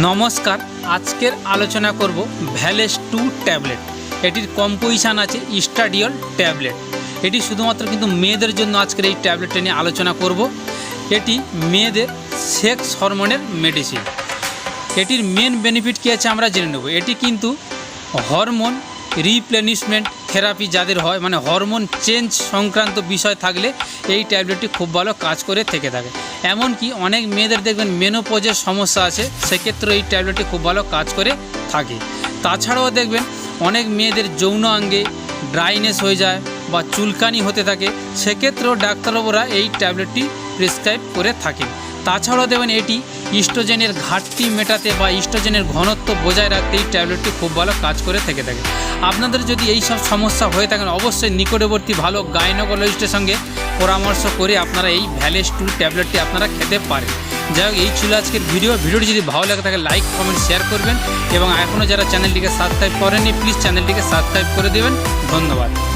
নমস্কার, আজকের আলোচনা করব ভ্যালেস টু ট্যাবলেট। এটির কম্পোজিশান আছে ইস্টাডিওল ট্যাবলেট। এটি শুধুমাত্র কিন্তু মেয়েদের জন্য আজকের এই ট্যাবলেটটা নিয়ে আলোচনা করব। এটি মেয়েদের সেক্স হরমোনের মেডিসিন এটির মেন বেনিফিট কী আছে আমরা জেনে নেব। এটি কিন্তু হরমোন রিপ্লেনিশমেন্ট থেরাপি যাদের হয় মানে হরমোন চেঞ্জ সংক্রান্ত বিষয় থাকলে এই ট্যাবলেটটি খুব ভালো কাজ করে থেকে থাকে। এমনকি অনেক মেয়েদের দেখবেন মেনোপোজের সমস্যা আছে সেক্ষেত্রে এই ট্যাবলেটটি খুব ভালো কাজ করে থাকে। তাছাড়াও দেখবেন অনেক মেয়েদের যৌন অঙ্গে ড্রাইনেস হয়ে যায় বা চুলকানি হতে থাকে, সেক্ষেত্রেও ডাক্তারবাবুরা এই ট্যাবলেটটি প্রেসক্রাইব করে থাকেন। তাছাড়াও দেবেন এটি ইস্ট্রোজেনের ঘাটতি মেটাতে বা ইস্ট্রোজেনের ঘনত্ব বজায় রাখতে এই ট্যাবলেটটি খুব ভালো কাজ করে থেকে থাকে। আপনাদের যদি এই সব সমস্যা হয়ে থাকেন, অবশ্যই নিকটবর্তী ভালো গাইনোকোলজিস্টের সঙ্গে পরামর্শ করে আপনারা এই ভ্যালেস টু ট্যাবলেটটি আপনারা খেতে পারেন। যাই হোক, এই ছিল আজকের ভিডিও। ভিডিওটি যদি ভালো লাগে থাকে, লাইক, কমেন্ট, শেয়ার করবেন এবং এখনও যারা চ্যানেলটিকে সাবস্ক্রাইব করেননি, প্লিজ চ্যানেলটিকে সাবস্ক্রাইব করে দেবেন। ধন্যবাদ।